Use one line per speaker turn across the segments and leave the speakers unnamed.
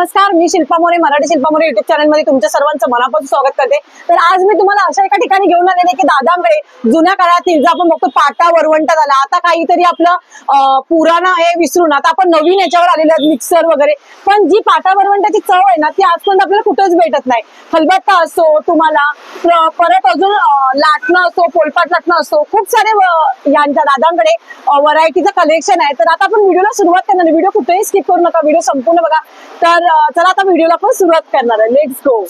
नमस्कार मी शिल्पा मोरे मराठी शिल्पा मोरे युट्यूब चॅनलमध्ये तुमच्या सर्वांचं मनापासून स्वागत करते. तर आज मी तुम्हाला अशा एका ठिकाणी घेऊन आलेले की दादांकडे जुन्या काळातील जे आपण बघतो पाटा वरवंटा झाला. आता काहीतरी आपलं अं, पुराणं आहे विसरून आता आपण नवीन याच्यावर आलेले आहेत मिक्सर वगैरे. पण जी पाटा वरवंटाची चव आहे ना ती आजपर्यंत आपल्याला कुठंच भेटत नाही. खलबत्ता असो तुम्हाला परत अजून लाटणं असो पोलपाट लाटणं असो खूप सारे यांच्या दादांकडे व्हरायटीचं कलेक्शन आहे. तर आता आपण व्हिडिओला सुरुवात करणार व्हिडिओ कुठेही स्किप करू नका. व्हिडिओ संपूर्ण बघा. तर चला आता व्हिडिओला पण सुरुवात करणार आहे. लेट्स गो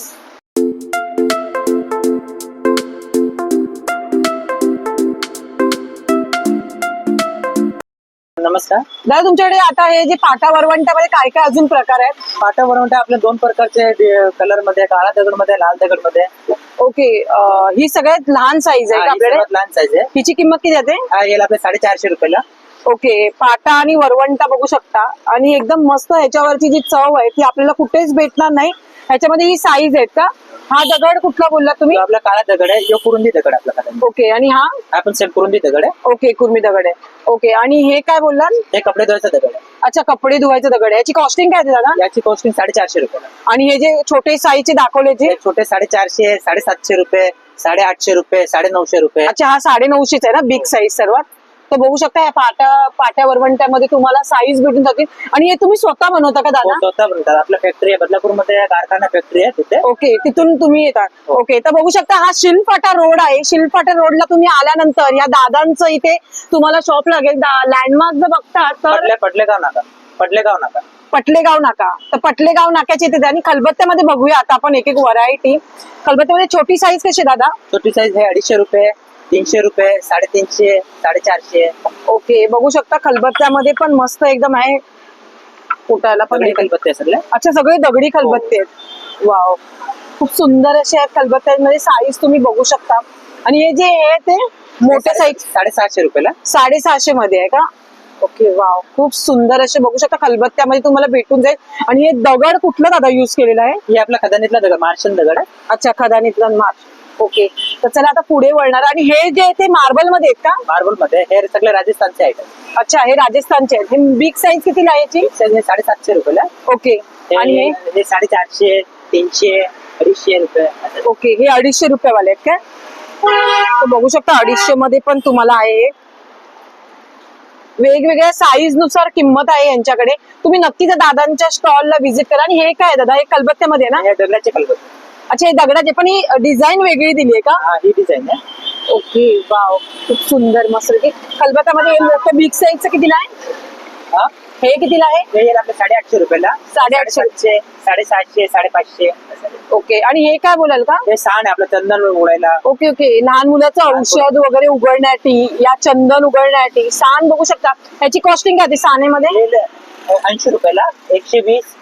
नमस्कार.
दादा तुमच्याकडे आता हे जे पाटा वरवंटामध्ये काय काय अजून प्रकार आहेत?
पाटा वरवंटा आपले दोन प्रकारचे कलरमध्ये काळा दगडमध्ये लाल दगडमध्ये
ओके ही सगळ्यात लहान साईज आहे का आपल्याकडे?
लहान साईज आहे.
हिची किंमत किती जाते
हा गेला आपल्या साडेचारशे रुपयाला.
ओके पाटा आणि वरवंटा बघू शकता. आणि एकदम मस्त ह्याच्यावरची जी चव आहे ती आपल्याला कुठेच भेटणार नाही. ह्याच्यामध्ये ही साईज आहेत का? हा दगड कुठला बोलला तुम्ही?
आपला काळा दगड आहे यो कुरुंदी दगड आपला
ओके आणि हा?
आपण सेम कुरुंदी दगड आहे.
ओके कुर्मी दगड आहे. ओके आणि हे काय बोललात?
हे कपडे धुवायचा दगड आहे.
अच्छा कपडे धुवायचं दगड आहे. याची कॉस्टिंग काय आहे दादा?
याची कॉस्टिंग साडेचारशे रुपये.
आणि हे जे छोटे साईजचे दाखवले जे?
छोटे साडेचारशे साडेसातशे रुपये साडेआठशे रुपये साडे नऊशे रुपये.
अच्छा हा साडे नऊशेच आहे ना? बिग साईज सर्वात? तर बघू शकता या पाट्या पाट्या वरवंट्यामध्ये तुम्हाला साईज भेटून जातील. आणि हे तुम्ही स्वतः बनवता का
हो,
दादा?
स्वतः बनतात आपल्या फॅक्टरी आहे बदलापूरमध्ये कारखाना फॅक्टरी आहे तिथे.
ओके तिथून तुम्ही येतात
हो.
ओके तर बघू शकता हा शिलफाटा रोड आहे. शिलफाटा रोडला तुम्ही आल्यानंतर या दादांचं इथे तुम्हाला शॉप लागेल. लँडमार्क जर बघता तर
पडले पडलेगाव नाका. पडलेगाव नाका.
पटलेगाव नाका. तर पटलेगाव नाक्याच्या इथे आणि खलबत्त्यामध्ये बघूया. आता आपण एक एक व्हरायटी खलबत्त्यामध्ये छोटी साईज कशी दादा?
छोटी साईज आहे अडीचशे रुपये. तीनशे रुपये साडेतीनशे साडेचारशे.
ओके बघू शकता खलबत्त्यामध्ये पण मस्त एकदम आहे. कुटायला पण
सगळे कलपत्ते सगळे
अच्छा सगळे दगडी खलबत्ते आहेत. वाव. खूप सुंदर असे आहेत खलबत्त्यांमध्ये. साईज तुम्ही बघू शकता. आणि हे जे आहे ते मोठ्या साईज
साडेसहाशे रुपयाला
साडेसहाशे मध्ये आहे का? Okay wow. खूप सुंदर असे बघू शकता खलबत्त्यामध्ये तुम्हाला भेटून जाईल. आणि हे दगड कुठला दादा युज केलेला आहे?
ही आपला खदानीतला दगड मार्शन दगड. आहे
अच्छा खदानीतला मार्च ओके. तर चला आता पुढे वळणार. आणि हे जे आहे ते मार्बलमध्ये आहेत का?
मार्बलमध्ये हे सगळे राजस्थानचे आयटम
अच्छा हे राजस्थानचे आहेत. हे बिग साईज कितीला आहे याची?
साईज हे साडेसातशे रुपयाला
ओके. आणि
हे?
हे
हे साडेचारशे तीनशे अडीचशे रुपये. असं.
ओके हे अडीचशे रुपये वाले आहेत काय? तर बघू शकता अडीचशे मध्ये पण तुम्हाला आहे. वेगवेगळ्या साईजनुसार किंमत आहे यांच्याकडे. तुम्ही नक्की त्या दादांच्या स्टॉलला व्हिजिट करा. आणि हे काय दादा? हे कलबत्त्यामध्ये आहे ना?
हे दगडाचे कलबत्ते.
अच्छा हे दगडाचे पण ही डिझाईन वेगळी दिली आहे का?
हा ही डिझाईन आहे.
ओके वाव खूप सुंदर मस्त. खलबत्त्यामध्ये हे मोठं बिग साईजचं कितीला आहे?
हा?
हे कितीला आहे?
हे येईल आपल्या साडेआठशे रुपयाला.
साडेआठशे.
साडेसातशे साडेपाचशे. असं.
ओके आणि हे काय बोलाल का?
हे सहान आहे आपलं चंदन उडायला
ओके ओके लहान मुलाचं औषध वगैरे उघडण्यासाठी या चंदन उघडण्यासाठी साण बघू शकता. याची कॉस्टिंग काय सानेमध्ये
हे ऐंशी रुपयाला एकशे वीस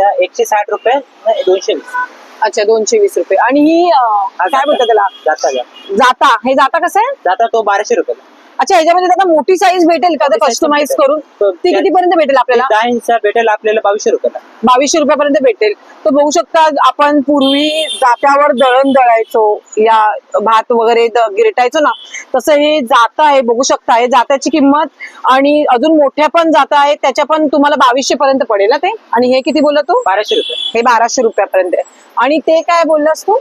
एकशे साठ रुपये दोनशे वीस.
अच्छा दोनशे वीस रुपये. आणि ही अं, काय बोलतात त्याला?
जाता जाता.
जाता. हे जाता कसं आहे?
जाता तो बाराशे रुपयाला.
अच्छा ह्याच्यामध्ये आता मोठी साईज भेटेल का? कस्टमाइज. करून?
तो
ती
त्या-
किती पर्यंत भेटेल आपल्याला?
दहा इंचा भेटेल आपल्याला बावीसशे रुपयाला.
बावीसशे रुपयापर्यंत भेटेल. तर बघू शकता आपण पूर्वी जात्यावर दळण दळायचो या भात वगैरे गिरटायचो ना तसं हे जाता आहे बघू शकता. हे जात्याची किंमत आणि अजून मोठ्या पण जाता आहेत त्याच्या पण तुम्हाला बावीसशे पर्यंत पडेल ना ते? आणि हे किती बोलला तू?
बाराशे रुपये.
हे बाराशे रुपयापर्यंत. आहे आणि ते काय बोललास तू?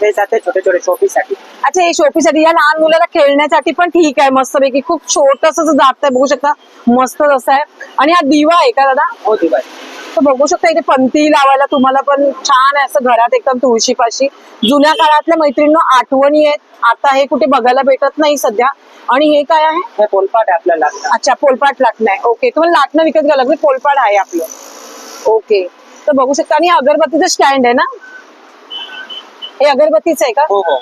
ते जाते छोटे छोटे शॉपी साठी
अच्छा हे शोपीसाठी या लहान मुलाला खेळण्यासाठी पण ठीक आहे मस्तपैकी. खूप छोटस जात आहे बघू शकता. मस्त असं आहे. आणि हा दिवा आहे का दादा?
हो दिवाय
तर बघू शकता इथे पंथी लावायला तुम्हाला पण छान आहे असं घरात एकदम तुळशीपाशी. जुन्या काळातल्या मैत्रिणी आठवणी आहेत. आता हे कुठे बघायला भेटत नाही सध्या. आणि हे काय आहे?
हे पोलपाट आहे आपल्याला
अच्छा पोलपाट लाटणं आहे. ओके तुम्हाला लाटणं विकत घ्यावं लागेल पोलपाट आहे आपलं. ओके तर बघू शकता आणि अगरबत्तीचं स्टँड आहे ना? हे अगरबत्तीचं आहे का?
हो हो.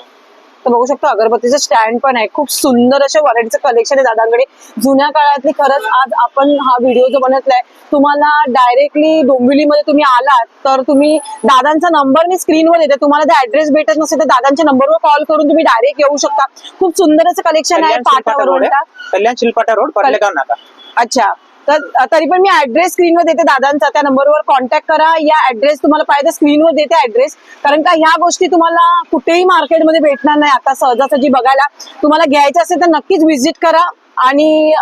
तर बघू शकतो अगरबत्तीचं स्टँड पण आहे. खूप सुंदर अशा व्हरायटीचं कलेक्शन आहे दादांकडे. जुन्या काळातली खरंच आज आपण हा व्हिडिओ जो बनवलाय तुम्हाला डायरेक्टली डोंबिवलीमध्ये तुम्ही आलात तर तुम्ही दादांचा नंबर मी स्क्रीनवर देते. तुम्हाला ते ऍड्रेस भेटत नसेल तर दादांच्या नंबरवर कॉल करून तुम्ही डायरेक्ट येऊ शकता. खूप सुंदर असं कलेक्शन आहे पाटावर
कल्याण शिलपाटा रोड पडलेगाव नाका.
अच्छा. तर तरी पण मी ऍड्रेस स्क्रीनवर देते दादांचा. त्या नंबरवर कॉन्टॅक्ट करा. या ऍड्रेस तुम्हाला पाहिजे स्क्रीनवर देते ऍड्रेस कारण का ह्या गोष्टी तुम्हाला कुठेही मार्केटमध्ये भेटणार नाही. आता सहजासहजी बघायला तुम्हाला घ्यायचं असेल तर नक्कीच व्हिजिट करा. आणि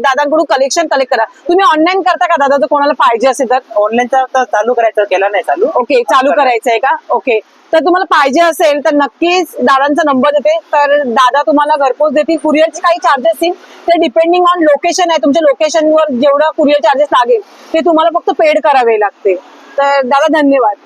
दादांकडून कलेक्शन कलेक्ट करा. तुम्ही ऑनलाईन करता का दादा? जर कोणाला पाहिजे असेल तर.
ऑनलाईनचा चालू करायचं केला नाही चालू.
ओके चालू करायचं आहे का? ओके तर तुम्हाला पाहिजे असेल तर नक्कीच दादांचा नंबर देते. तर दादा तुम्हाला घरपोच देतील. कुरिअरचे काही चार्जेस असतील ते डिपेंडिंग ऑन लोकेशन आहे. तुमच्या लोकेशनवर जेवढं कुरिअर चार्जेस लागेल ते तुम्हाला फक्त पेड करावे लागते तर दादा धन्यवाद.